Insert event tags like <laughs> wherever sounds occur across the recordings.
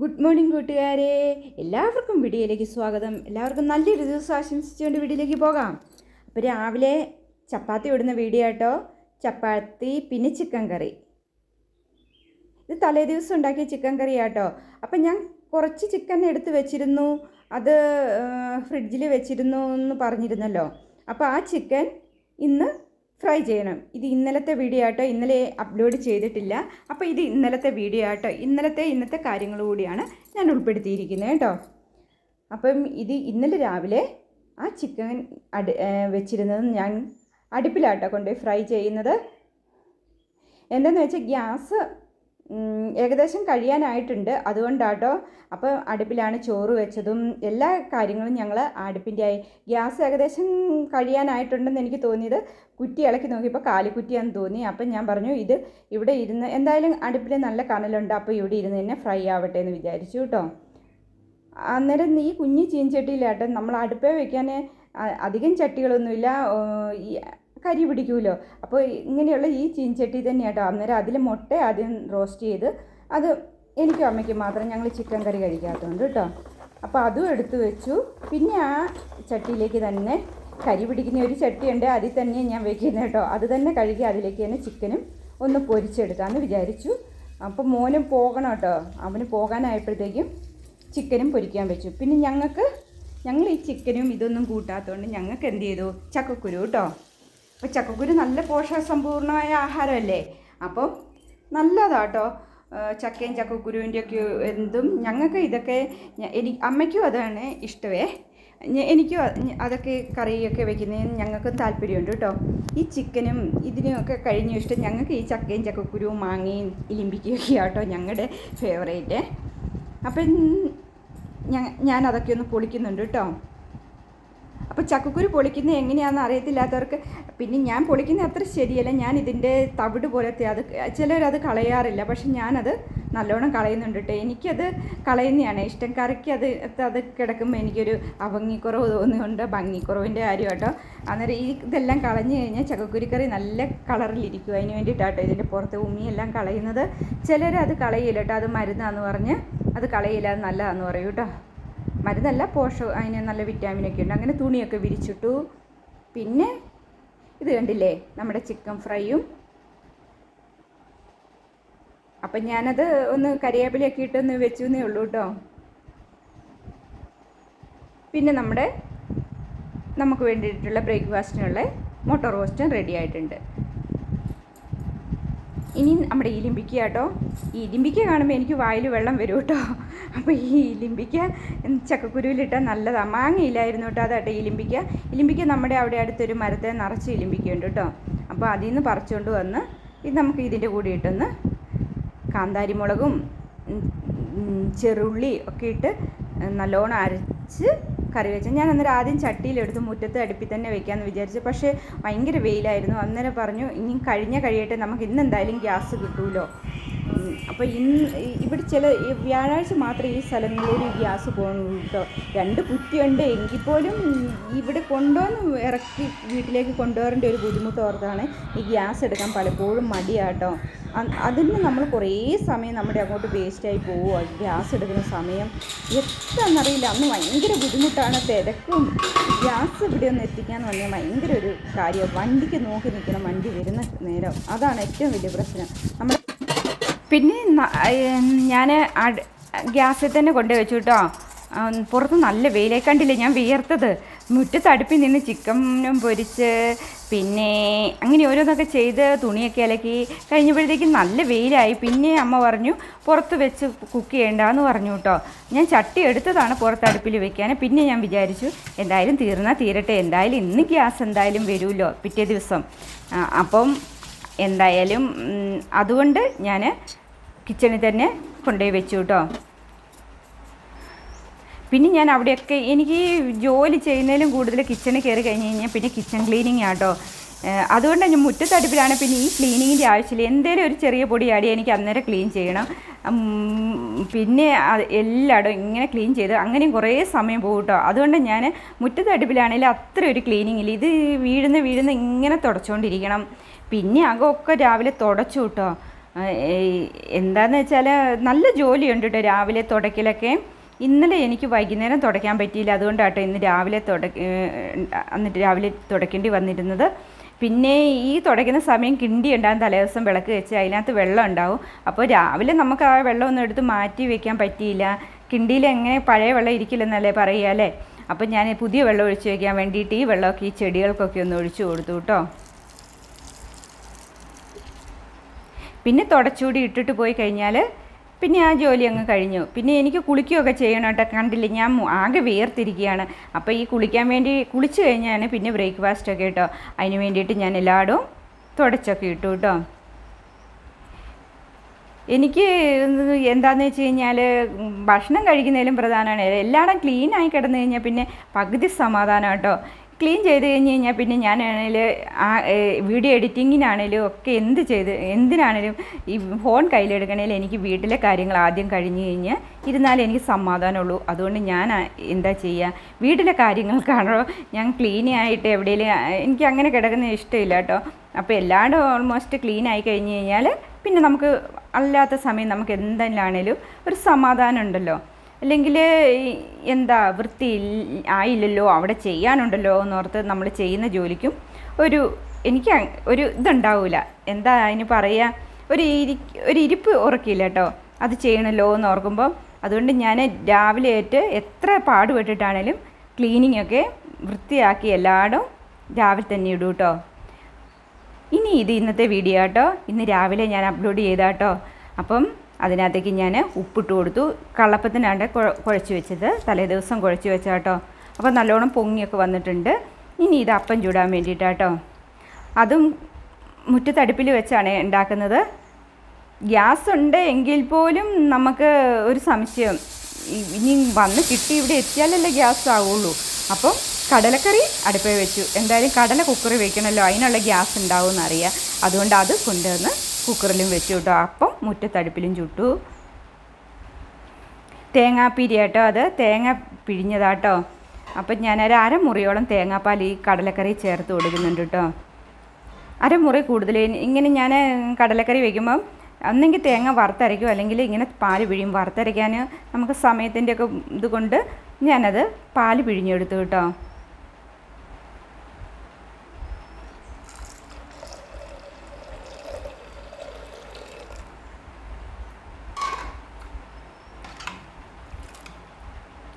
Good morning കൂട്ടുകാരെ. എല്ലാവർക്കും വീഡിയോയിലേക്ക് സ്വാഗതം. എല്ലാവർക്കും നല്ലൊരു ദിവസം ആശംസിച്ചുകൊണ്ട് വീഡിയോയിലേക്ക് പോകാം. അപ്പോൾ രാവിലെ ചപ്പാത്തി ഇടുന്ന വീഡിയോ കേട്ടോ ചപ്പാത്തി പിന്നെ ചിക്കൻ കറി. ഇത് തലേ ദിവസം ഉണ്ടാക്കിയ ചിക്കൻ കറി ആട്ടോ. അപ്പം ഞാൻ കുറച്ച് ചിക്കൻ എടുത്ത് വെച്ചിരുന്നു. അത് ഫ്രിഡ്ജിൽ വെച്ചിരുന്നു എന്ന് പറഞ്ഞിരുന്നല്ലോ. അപ്പോൾ ആ ചിക്കൻ ഇന്ന് ഫ്രൈ ചെയ്യണം. ഇത് ഇന്നലത്തെ വീഡിയോ ആട്ടോ. ഇന്നലെ അപ്ലോഡ് ചെയ്തിട്ടില്ല. അപ്പോൾ ഇത് ഇന്നലത്തെ വീഡിയോ ആട്ടോ. ഇന്നലത്തെ ഇന്നത്തെ കാര്യങ്ങൾ കൂടിയാണ് ഞാൻ ഉൾപ്പെടുത്തിയിരിക്കുന്നത് കേട്ടോ. അപ്പം ഇത് ഇന്നലെ രാവിലെ ആ ചിക്കൻ അടി വെച്ചിരുന്നത് ഞാൻ അടുപ്പിലാട്ടോ കൊണ്ടുപോയി ഫ്രൈ ചെയ്യുന്നത്. എന്താണെന്ന് വെച്ചാൽ ഗ്യാസ് ഏകദേശം കഴിയാനായിട്ടുണ്ട്. അതുകൊണ്ടാട്ടോ അപ്പോൾ അടുപ്പിലാണ് ചോറ് വെച്ചതും എല്ലാ കാര്യങ്ങളും ഞങ്ങൾ അടുപ്പിന്റെ ആയി ഗ്യാസ് ഏകദേശം കഴിയാനായിട്ടുണ്ടെന്ന് എനിക്ക് തോന്നിയത് കുറ്റി ഇളക്കി നോക്കിയപ്പോൾ കാലിക്കുറ്റിയാന്ന് തോന്നി. അപ്പം ഞാൻ പറഞ്ഞു ഇത് ഇവിടെ ഇരുന്ന് എന്തായാലും അടുപ്പിൽ നല്ല കനലുണ്ട്. അപ്പോൾ ഇവിടെ ഇരുന്ന് തന്നെ ഫ്രൈ ആവട്ടെ എന്ന് വിചാരിച്ചു കേട്ടോ. അന്നേരം ഈ കുഞ്ഞു ചീൻചട്ടിയിലാട്ടെ നമ്മൾ അടുപ്പേ വെക്കാൻ അധികം ചട്ടികളൊന്നുമില്ല. ഈ കരി പിടിക്കുമല്ലോ അപ്പോൾ ഇങ്ങനെയുള്ള ഈ ചീഞ്ചട്ടി തന്നെ കേട്ടോ അന്നേരം അതിൽ മുട്ട ആദ്യം റോസ്റ്റ് ചെയ്ത് അത് എനിക്കും അമ്മയ്ക്കും മാത്രം ഞങ്ങൾ ചിക്കൻ കറി കഴിക്കാത്തതുകൊണ്ട് കേട്ടോ അപ്പോൾ അതും എടുത്തു വെച്ചു. പിന്നെ ആ ചട്ടിയിലേക്ക് തന്നെ കരി പിടിക്കുന്ന ഒരു ചട്ടിയുണ്ട്. അതിൽ തന്നെ ഞാൻ വെക്കുന്നത് കേട്ടോ അത് തന്നെ കഴുകി അതിലേക്ക് തന്നെ ചിക്കനും ഒന്ന് പൊരിച്ചെടുക്കാമെന്ന് വിചാരിച്ചു. അപ്പോൾ മോനും പോകണം കേട്ടോ അവന് പോകാനായപ്പോഴത്തേക്കും ചിക്കനും പൊരിക്കാൻ വെച്ചു. പിന്നെ ഞങ്ങൾക്ക് ഞങ്ങൾ ഈ ചിക്കനും ഇതൊന്നും കൂട്ടാത്തതുകൊണ്ട് ഞങ്ങൾക്ക് എന്ത് ചെയ്തു? ചക്കക്കുരു കേട്ടോ അപ്പോൾ ചക്കക്കുരു നല്ല പോഷകസമ്പൂർണമായ ആഹാരമല്ലേ? അപ്പോൾ നല്ലതാട്ടോ. ചക്കയും ചക്കക്കുരുവിന്റെയൊക്കെ എന്തും ഞങ്ങൾക്ക് ഇതൊക്കെ എനിക്ക് അമ്മയ്ക്കും അതാണ് ഇഷ്ടമേ എനിക്കും അതൊക്കെ കറിയൊക്കെ വെക്കുന്നതിന് ഞങ്ങൾക്കും താല്പര്യമുണ്ട് കേട്ടോ. ഈ ചിക്കനും ഇതിനുമൊക്കെ കഴിഞ്ഞ ഇഷ്ടം ഞങ്ങൾക്ക് ഈ ചക്കയും ചക്കക്കുരുവും മാങ്ങയും ഇലിമ്പിക്കുകയൊക്കെ ആട്ടോ ഞങ്ങളുടെ ഫേവറേറ്റ് അപ്പം ഞാൻ അതൊക്കെ ഒന്ന് പൊളിക്കുന്നുണ്ട് കേട്ടോ. അപ്പോൾ ചക്കക്കുരു പൊളിക്കുന്നത് എങ്ങനെയാണെന്ന് അറിയത്തില്ലാത്തവർക്ക് പിന്നെ ഞാൻ പൊളിക്കുന്നത് അത്ര ശരിയല്ല. ഞാൻ ഇതിന്റെ തവിട് പോലത്തെ അത് ചിലരത് കളയാറില്ല. പക്ഷെ ഞാനത് നല്ലോണം കളയുന്നുണ്ട് കേട്ടോ എനിക്കത് കളയുന്നതാണ്. ഇഷ്ടം കറിക്ക് അത് അത് കിടക്കുമ്പോൾ എനിക്കൊരു അവങ്ങിക്കുറവ് തോന്നുന്നുണ്ട്. ഭംഗിക്കുറവിന്റെ കാര്യം കേട്ടോ അന്നേരം ഈ ഇതെല്ലാം കളഞ്ഞു കഴിഞ്ഞാൽ ചക്കക്കുരി കറി നല്ല കളറിലിരിക്കും. അതിന് വേണ്ടിയിട്ടാട്ടോ ഇതിന്റെ പുറത്ത് ഉമ്മിയെല്ലാം കളയുന്നത്. ചിലരത് കളയില്ല കേട്ടോ അത് മരുന്നാന്ന് പറഞ്ഞ് അത് കളയില്ല അത് നല്ലതാന്ന് പറയും കേട്ടോ മരുന്നല്ല പോഷക അതിന് നല്ല വിറ്റാമിനൊക്കെ ഉണ്ട്. അങ്ങനെ തുണിയൊക്കെ വിരിച്ചിട്ടു. പിന്നെ ഇത് കണ്ടില്ലേ നമ്മുടെ ചിക്കൻ ഫ്രൈയും അപ്പം ഞാനത് ഒന്ന് കരിയാപ്പിലൊക്കെ ഇട്ടൊന്ന് വെച്ചു എന്നേ ഉള്ളൂ കേട്ടോ. പിന്നെ നമ്മുടെ നമുക്ക് വേണ്ടിയിട്ടുള്ള ബ്രേക്ക്ഫാസ്റ്റിനുള്ള മുട്ട റോസ്റ്റും റെഡി ആയിട്ടുണ്ട്. ഇനി നമ്മുടെ ഇലിമ്പിക്ക കേട്ടോ. ഈ ഇലിമ്പിക്ക കാണുമ്പോൾ എനിക്ക് വായിൽ വെള്ളം വരും കേട്ടോ. അപ്പോൾ ഈ ഇലിമ്പിക്ക ചക്കക്കുരുവിലിട്ടാൽ നല്ലതാണ് മാങ്ങയില്ലായിരുന്നു കേട്ടോ അതാട്ടെ ഇലിമ്പിക്ക ഇലിമ്പിക്ക നമ്മുടെ അവിടെ അടുത്തൊരു മരത്തെ നിറച്ച് ഇലിമ്പിക്കുണ്ട് കേട്ടോ. അപ്പോൾ അതിൽ നിന്ന് പറിച്ചുകൊണ്ട് വന്ന് ഇത് നമുക്ക് ഇതിന്റെ കൂടെ ഇട്ടൊന്ന് കാന്താരി മുളകും ചെറുള്ളി ഒക്കെ ഇട്ട് നല്ലോണം അരച്ച് കറി വെച്ചത് ഞാൻ അന്നേരം ആദ്യം ചട്ടിയിലെടുത്ത് മുറ്റത്ത് അടുപ്പിൽ തന്നെ വെക്കാമെന്ന് വിചാരിച്ചു. പക്ഷേ ഭയങ്കര വെയിലായിരുന്നു. അന്നേരം പറഞ്ഞു ഇനി കഴിഞ്ഞ കഴിയട്ടെ. നമുക്ക് ഇന്ന് എന്തായാലും ഗ്യാസ് കിട്ടുമല്ലോ അപ്പോൾ ഇന്ന് ഇവിടെ ചില ഈ വ്യാഴാഴ്ച മാത്രമേ ഈ സ്ഥലങ്ങളിൽ ഗ്യാസ് പോകുന്നുള്ളൂ രണ്ട് കുറ്റിയുണ്ട്. എങ്കിൽ പോലും ഇവിടെ കൊണ്ടുവന്ന് ഇറക്കി വീട്ടിലേക്ക് കൊണ്ടുവരേണ്ട ഒരു ബുദ്ധിമുട്ട് ഓർത്താണ് ഈ ഗ്യാസ് എടുക്കാൻ പലപ്പോഴും മടിയാട്ടോ. അതിന് നമ്മൾ കുറേ സമയം നമ്മുടെ അങ്ങോട്ട് വേസ്റ്റായി പോവുക ഗ്യാസ് എടുക്കുന്ന സമയം. എത്താന്നറിയില്ല. അന്ന് ഭയങ്കര ബുദ്ധിമുട്ടാണ്. തിരക്കും. ഗ്യാസ് ഇവിടെ ഒന്ന് എത്തിക്കാന്ന് പറഞ്ഞാൽ ഭയങ്കര ഒരു കാര്യം വണ്ടിക്ക് നോക്കി നിൽക്കണം. വണ്ടി വരുന്ന നേരം. അതാണ് ഏറ്റവും വലിയ പ്രശ്നം. നമ്മുടെ പിന്നെ ഞാൻ ഗ്യാസിൽ തന്നെ കൊണ്ടുവച്ചു വെച്ചു കേട്ടോ. പുറത്ത് നല്ല വെയിലേ കണ്ടില്ലേ ഞാൻ വിയർത്തത്. മുറ്റത്ത് അടുപ്പിൽ നിന്ന് ചിക്കനും പൊരിച്ച് പിന്നെ അങ്ങനെ ഓരോന്നൊക്കെ ചെയ്ത് തുണിയൊക്കെ അലക്കി. കഴിഞ്ഞപ്പോഴത്തേക്കും നല്ല വെയിലായി. പിന്നെ അമ്മ പറഞ്ഞു പുറത്ത് വെച്ച് കുക്ക് ചെയ്യണ്ടെന്ന് പറഞ്ഞു കേട്ടോ. ഞാൻ ചട്ടി എടുത്തതാണ് പുറത്ത് അടുപ്പിൽ വെക്കാൻ. പിന്നെ ഞാൻ വിചാരിച്ചു എന്തായാലും തീർന്നാൽ തീരട്ടെ. എന്തായാലും ഇന്ന് ഗ്യാസ് എന്തായാലും വരുമല്ലോ പിറ്റേ ദിവസം. അപ്പം എന്തായാലും അതുകൊണ്ട് ഞാൻ കിച്ചണിൽ തന്നെ കൊണ്ടുപോയി വെച്ചു കേട്ടോ പിന്നെ ഞാൻ അവിടെയൊക്കെ എനിക്ക് ജോലി ചെയ്യുന്നതിലും കൂടുതൽ കിച്ചണിൽ കയറി കഴിഞ്ഞ് കഴിഞ്ഞാൽ പിന്നെ കിച്ചൺ ക്ലീനിങ് ആട്ടോ അതുകൊണ്ട് ഞാൻ മുറ്റത്തടുപ്പിലാണ് പിന്നെ ഈ ക്ലീനിങ്ങിന്റെ ആവശ്യമില്ല. എന്തേലും ഒരു ചെറിയ പൊടി ആടി എനിക്ക് അന്നേരം ക്ലീൻ ചെയ്യണം. പിന്നെ എല്ലായിടും ഇങ്ങനെ ക്ലീൻ ചെയ്ത് അങ്ങനെയും കുറേ സമയം പോകും കേട്ടോ അതുകൊണ്ട് ഞാൻ മുറ്റത്തടുപ്പിലാണെങ്കിൽ അത്ര ഒരു ക്ലീനിങ് ഇല്ല. ഇത് വീഴുന്ന വീഴുന്ന ഇങ്ങനെ തുടച്ചുകൊണ്ടിരിക്കണം പിന്നെ അകമൊക്കെ രാവിലെ തുടച്ചു കേട്ടോ എന്താന്ന് വെച്ചാൽ നല്ല ജോലിയുണ്ട് കേട്ടോ രാവിലെ തുടക്കിലൊക്കെ. ഇന്നലെ എനിക്ക് വൈകുന്നേരം തുടയ്ക്കാൻ പറ്റിയില്ല. അതുകൊണ്ടാട്ടോ ഇന്ന് രാവിലെ തുട എന്നിട്ട് രാവിലെ തുടയ്ക്കേണ്ടി വന്നിരുന്നത്. പിന്നെ ഈ തുടയ്ക്കുന്ന സമയം കിണ്ടി ഉണ്ടാകും തലേദിവസം വിളക്ക് വെച്ച് അതിനകത്ത് വെള്ളം ഉണ്ടാവും അപ്പോൾ രാവിലെ നമുക്ക് ആ വെള്ളമൊന്നും എടുത്ത് മാറ്റി വെക്കാൻ പറ്റിയില്ല. കിണ്ടിയിൽ എങ്ങനെ പഴയ വെള്ളം ഇരിക്കില്ലെന്നല്ലേ പറയുക അല്ലേ? അപ്പം ഞാൻ പുതിയ വെള്ളം ഒഴിച്ച് വയ്ക്കാൻ വേണ്ടിയിട്ട് ഈ വെള്ളമൊക്കെ ഈ ചെടികൾക്കൊക്കെ ഒന്ന് ഒഴിച്ചു കൊടുത്തു കേട്ടോ. പിന്നെ തുടച്ചുകൂടി ഇട്ടിട്ട് പോയി കഴിഞ്ഞാൽ പിന്നെ ആ ജോലി അങ്ങ് കഴിഞ്ഞു. പിന്നെ എനിക്ക് കുളിക്കുകയൊക്കെ ചെയ്യണം കേട്ടോ. കണ്ടില്ല? ഞാൻ ആകെ വേർത്തിരിക്കുകയാണ് അപ്പോൾ ഈ കുളിക്കാൻ വേണ്ടി കുളിച്ച് കഴിഞ്ഞാണ് പിന്നെ ബ്രേക്ക്ഫാസ്റ്റ് ഒക്കെ കേട്ടോ. അതിന് വേണ്ടിയിട്ട് ഞാൻ എല്ലായിടവും തുടച്ചൊക്കെ ഇട്ടു കേട്ടോ. എനിക്ക് എന്താണെന്ന് വെച്ച് കഴിഞ്ഞാൽ ഭക്ഷണം കഴിക്കുന്നതിലും പ്രധാനമാണ് എല്ലായിടം ക്ലീൻ ആയി കിടന്നു കഴിഞ്ഞാൽ പിന്നെ പകുതി സമാധാനം കേട്ടോ. ക്ലീൻ ചെയ്ത് കഴിഞ്ഞ് കഴിഞ്ഞാൽ പിന്നെ ഞാനാണെങ്കിൽ ആ വീഡിയോ എഡിറ്റിങ്ങിനാണേലും ഒക്കെ എന്ത് ചെയ്ത് എന്തിനാണേലും ഈ ഫോൺ കയ്യിലെടുക്കണേലും എനിക്ക് വീട്ടിലെ കാര്യങ്ങൾ ആദ്യം കഴിഞ്ഞ് കഴിഞ്ഞ് ഇരുന്നാലേ എനിക്ക് സമാധാനമുള്ളൂ അതുകൊണ്ട് ഞാൻ എന്താ ചെയ്യുക വീട്ടിലെ കാര്യങ്ങൾക്കാണോ ഞാൻ ക്ലീൻ ആയിട്ട് എവിടെയെങ്കിലും എനിക്ക് അങ്ങനെ കിടക്കുന്ന ഇഷ്ടമില്ല കേട്ടോ. അപ്പോൾ എല്ലായിടും ഓൾമോസ്റ്റ് ക്ലീൻ ആയി കഴിഞ്ഞ് കഴിഞ്ഞാൽ പിന്നെ നമുക്ക് അല്ലാത്ത സമയം നമുക്ക് എന്തെല്ലാണേലും ഒരു സമാധാനം ഉണ്ടല്ലോ. അല്ലെങ്കിൽ എന്താ വൃത്തി ആയില്ലല്ലോ അവിടെ ചെയ്യാനുണ്ടല്ലോ എന്നോർത്ത് നമ്മൾ ചെയ്യുന്ന ജോലിക്കും ഒരു എനിക്ക് ഒരു ഇതുണ്ടാവില്ല എന്താ അതിന് പറയുക ഒരു ഇരി ഒരു ഇരിപ്പ് ഉറക്കില്ല കേട്ടോ. അത് ചെയ്യണല്ലോ എന്ന് ഓർക്കുമ്പോൾ അതുകൊണ്ട് ഞാൻ രാവിലെ ആയിട്ട് എത്ര പാടുപെട്ടിട്ടാണേലും ക്ലീനിങ് ഒക്കെ വൃത്തിയാക്കി എല്ലായിടും രാവിലെ തന്നെ ഇടും കേട്ടോ. ഇനി ഇത് ഇന്നത്തെ വീഡിയോ കേട്ടോ ഇന്ന് രാവിലെ ഞാൻ അപ്ലോഡ് ചെയ്താട്ടോ. അപ്പം അതിനകത്തേക്ക് ഞാൻ ഉപ്പിട്ട് കൊടുത്തു. കള്ളപ്പത്തിനാണ്ട് കുഴ- കുഴച്ച് വെച്ചത്. തലേ ദിവസം കുഴച്ച് വെച്ചാട്ടോ. അപ്പോൾ നല്ലോണം പൊങ്ങിയൊക്കെ വന്നിട്ടുണ്ട്. ഇനി ഇത് അപ്പം ചൂടാൻ വേണ്ടിയിട്ടാട്ടോ. അതും മുറ്റത്തടുപ്പിൽ വെച്ചാണ് ഉണ്ടാക്കുന്നത്. ഗ്യാസ് ഉണ്ട് എങ്കിൽ പോലും നമുക്ക് ഒരു സംശയം. ഇനി വന്ന് കിട്ടി ഇവിടെ എത്തിയാലല്ലേ ഗ്യാസ് ആവുള്ളൂ അപ്പം കടലക്കറി അടുപ്പേ വെച്ചു. എന്തായാലും കടല കുക്കറി വെക്കണമല്ലോ അതിനുള്ള ഗ്യാസ് ഉണ്ടാവും എന്നറിയാം അതുകൊണ്ട് അത് കൊണ്ടുവന്ന് കുക്കറിലും വെച്ചു കേട്ടോ അപ്പം മുറ്റത്തടുപ്പിലും ചുട്ടു. തേങ്ങാപ്പീരി കേട്ടോ അത്. തേങ്ങ പിഴിഞ്ഞതാട്ടോ. അപ്പം ഞാനൊരു അരമുറിയോളം തേങ്ങാപ്പാൽ ഈ കടലക്കറി ചേർത്ത് കൊടുക്കുന്നുണ്ട് കേട്ടോ അരമുറി കൂടുതൽ. ഇങ്ങനെ ഞാൻ കടലക്കറി വയ്ക്കുമ്പം ഒന്നെങ്കിൽ തേങ്ങ വറുത്തരയ്ക്കും. അല്ലെങ്കിൽ ഇങ്ങനെ പാൽ പിഴിയും. വറുത്തരയ്ക്കാൻ നമുക്ക് സമയത്തിന്റെയൊക്കെ ഇതുകൊണ്ട് ഞാനത് പാൽ പിഴിഞ്ഞെടുത്തു കേട്ടോ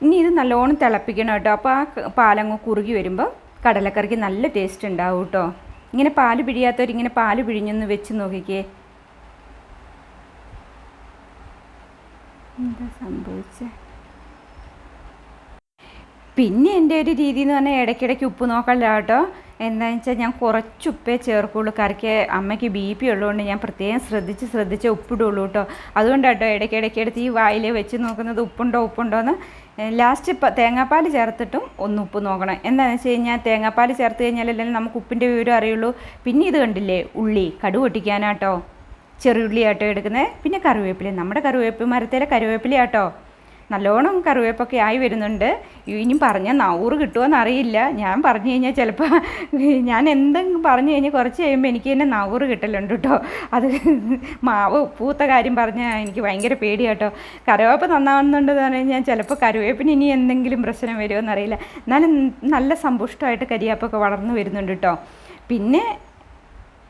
ഇനി ഇത് നല്ലോണം തിളപ്പിക്കണം കേട്ടോ. അപ്പോൾ ആ പാലങ്ങ് കുറുകി വരുമ്പോൾ കടലക്കറിക്ക് നല്ല ടേസ്റ്റ് ഉണ്ടാവും കേട്ടോ. ഇങ്ങനെ പാൽ പിഴിയാത്തവർ ഇങ്ങനെ പാൽ പിഴിഞ്ഞൊന്ന് വെച്ച് നോക്കിക്കേ. എന്താ സംഭവിച്ചേ? പിന്നെ എന്റെ ഒരു രീതി എന്ന് പറഞ്ഞാൽ ഇടയ്ക്കിടയ്ക്ക് ഉപ്പ് നോക്കണ്ട കേട്ടോ. എന്താണെന്ന് വെച്ചാൽ ഞാൻ കുറച്ച് ഉപ്പേ ചേർക്കുള്ളൂ. കറിക്ക് അമ്മയ്ക്ക് ബി പി ഉള്ളതുകൊണ്ട് ഞാൻ പ്രത്യേകം ശ്രദ്ധിച്ച് ശ്രദ്ധിച്ച് ഉപ്പിടുള്ളൂ കേട്ടോ. അതുകൊണ്ടാട്ടോ ഇടയ്ക്കിടയ്ക്ക് എടുത്ത് ഈ വായിൽ വെച്ച് നോക്കുന്നത് ഉപ്പുണ്ടോ ഉപ്പുണ്ടോ എന്ന് ലാസ്റ്റ് തേങ്ങാപ്പാൽ ചേർത്തിട്ടും ഒന്ന് ഉപ്പ് നോക്കണം. എന്താണെന്ന് വെച്ച് കഴിഞ്ഞാൽ തേങ്ങാപ്പാൽ ചേർത്ത് കഴിഞ്ഞാലല്ലേ നമുക്ക് ഉപ്പിന്റെ വിവരം അറിയുള്ളൂ. പിന്നെ ഇത് കണ്ടില്ലേ ഉള്ളി. കടു പൊട്ടിക്കാനാട്ടോ. ചെറിയുള്ളി ആട്ടോ എടുക്കുന്നത് പിന്നെ കറിവേപ്പില. നമ്മുടെ കറിവേപ്പ് മരത്തിലെ കറിവേപ്പില ആട്ടോ നല്ലോണം കറിവേപ്പൊക്കെ ആയി വരുന്നുണ്ട്. ഇനിയും പറഞ്ഞാൽ നൂറ് കിട്ടുമോയെന്ന് അറിയില്ല ഞാൻ പറഞ്ഞു കഴിഞ്ഞാൽ ചിലപ്പോൾ <laughs> ഞാൻ എന്തെങ്കിലും പറഞ്ഞു കഴിഞ്ഞാൽ കുറച്ച് കഴിയുമ്പോൾ എനിക്ക് തന്നെ നൂറ് കിട്ടലുണ്ട് കേട്ടോ. അത് <laughs> മാവ് പൂത്ത കാര്യം പറഞ്ഞാൽ എനിക്ക് ഭയങ്കര പേടിയാട്ടോ കറിവേപ്പ് നന്നാവുന്നുണ്ടെന്ന് പറഞ്ഞു കഴിഞ്ഞാൽ ചിലപ്പോൾ കറിവേപ്പിന് ഇനി എന്തെങ്കിലും പ്രശ്നം വരുമോ എന്നറിയില്ല എന്നാലും നല്ല സമ്പുഷ്ടമായിട്ട് കരിയാപ്പൊക്കെ വളർന്നു വരുന്നുണ്ട് കേട്ടോ. പിന്നെ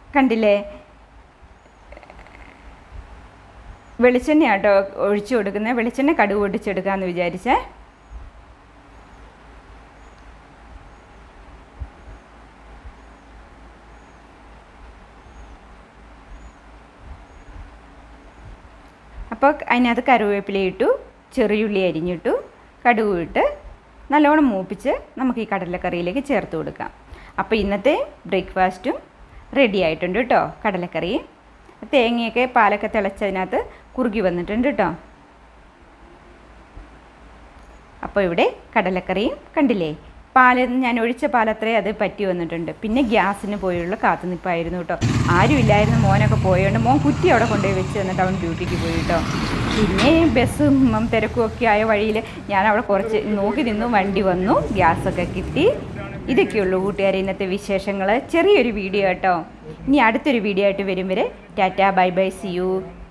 കണ്ടില്ലേ? വെളിച്ചെണ്ണ ആട്ടോ ഒഴിച്ചു കൊടുക്കുന്നത്. വെളിച്ചെണ്ണ കടുക് പൊട്ടിച്ചെടുക്കാമെന്ന് വിചാരിച്ചേ. അപ്പോൾ അതിനകത്ത് കറിവേപ്പില ഇട്ടു ചെറിയുള്ളി അരിഞ്ഞിട്ടു കടുക് ഇട്ട് നല്ലോണം മൂപ്പിച്ച് നമുക്ക് ഈ കടലക്കറിയിലേക്ക് ചേർത്ത് കൊടുക്കാം. അപ്പോൾ ഇന്നത്തെ ബ്രേക്ക്ഫാസ്റ്റും റെഡി ആയിട്ടുണ്ട് കേട്ടോ കടലക്കറി. തേങ്ങയൊക്കെ പാലൊക്കെ തിളച്ചതിനകത്ത് കുറുകി വന്നിട്ടുണ്ട് കേട്ടോ അപ്പോൾ ഇവിടെ കടലക്കറിയും കണ്ടില്ലേ? പാൽ ഞാൻ ഒഴിച്ച പാലത്രേ അത് പറ്റി വന്നിട്ടുണ്ട്. പിന്നെ ഗ്യാസിന് പോയുള്ള കാത്തുനിൽപ്പായിരുന്നു കേട്ടോ ആരും ഇല്ലായിരുന്നു മോനൊക്കെ പോയതുകൊണ്ട് മോൻ കുറ്റി അവിടെ കൊണ്ടുപോയി വെച്ച് തന്നിട്ട് അവൻ ഡ്യൂട്ടിക്ക് പോയി കേട്ടോ പിന്നെ ബസ്സും തിരക്കും ഒക്കെ ആയ വഴിയിൽ ഞാൻ അവിടെ കുറച്ച് നോക്കി നിന്നു വണ്ടി വന്നു ഗ്യാസൊക്കെ കിട്ടി. ഇതൊക്കെയുള്ളൂ കൂട്ടുകാരെ ഇന്നത്തെ വിശേഷങ്ങൾ ചെറിയൊരു വീഡിയോ കേട്ടോ ഇനി അടുത്തൊരു വീഡിയോ ആയിട്ട് വരും വരെ tata bye bye see you.